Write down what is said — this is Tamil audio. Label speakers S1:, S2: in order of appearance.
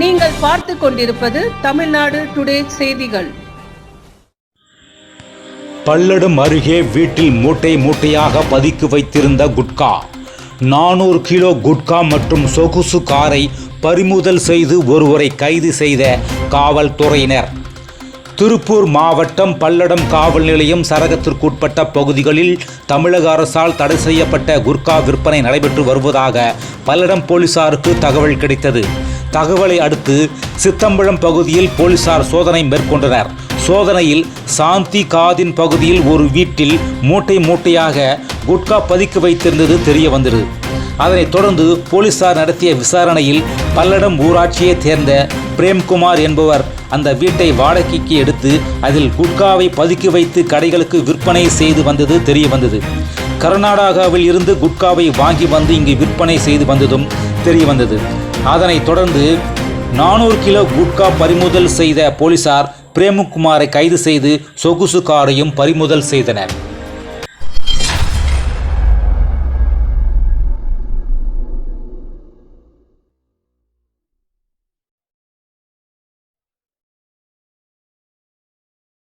S1: நீங்கள் பார்த்து கொண்டிருப்பது தமிழ்நாடு டுடே செய்திகள்.
S2: பல்லடம் அருகே வீட்டில் மூட்டை மூட்டையாக பதுக்கி வைத்திருந்த குட்கா. நானூறு கிலோ குட்கா மற்றும் சொகுசு காரை பறிமுதல் செய்து ஒருவரை கைது செய்த காவல்துறையினர். திருப்பூர் மாவட்டம் பல்லடம் காவல் நிலையம் சரகத்திற்குட்பட்ட பகுதிகளில் தமிழக அரசால் தடை செய்யப்பட்ட குட்கா விற்பனை நடைபெற்று வருவதாக பல்லடம் போலீசாருக்கு தகவல் கிடைத்தது. தகவலை அடுத்து சித்தம்பழம் பகுதியில் போலீசார் சோதனை மேற்கொண்டனர். சோதனையில் சாந்தி காதின் பகுதியில் ஒரு வீட்டில் மூட்டை மூட்டையாக குட்கா பதுக்கி வைத்திருந்தது தெரிய வந்தது. அதனைத் தொடர்ந்து போலீசார் நடத்திய விசாரணையில் பல்லடம் ஊராட்சியைச் சேர்ந்த பிரேம்குமார் என்பவர் அந்த வீட்டை வாடகைக்கு எடுத்து அதில் குட்காவை பதுக்கி வைத்து கடைகளுக்கு விற்பனை செய்து வந்தது தெரிய வந்தது. கர்நாடகாவில் இருந்து குட்காவை வாங்கி வந்து இங்கு விற்பனை செய்து வந்ததும் தெரிய வந்தது. அதனைத் தொடர்ந்து நானூறு கிலோ குட்கா பறிமுதல் செய்த போலீசார் பிரேமுகுமாரை கைது செய்து சொகுசு காரையும் பறிமுதல் செய்தனர்.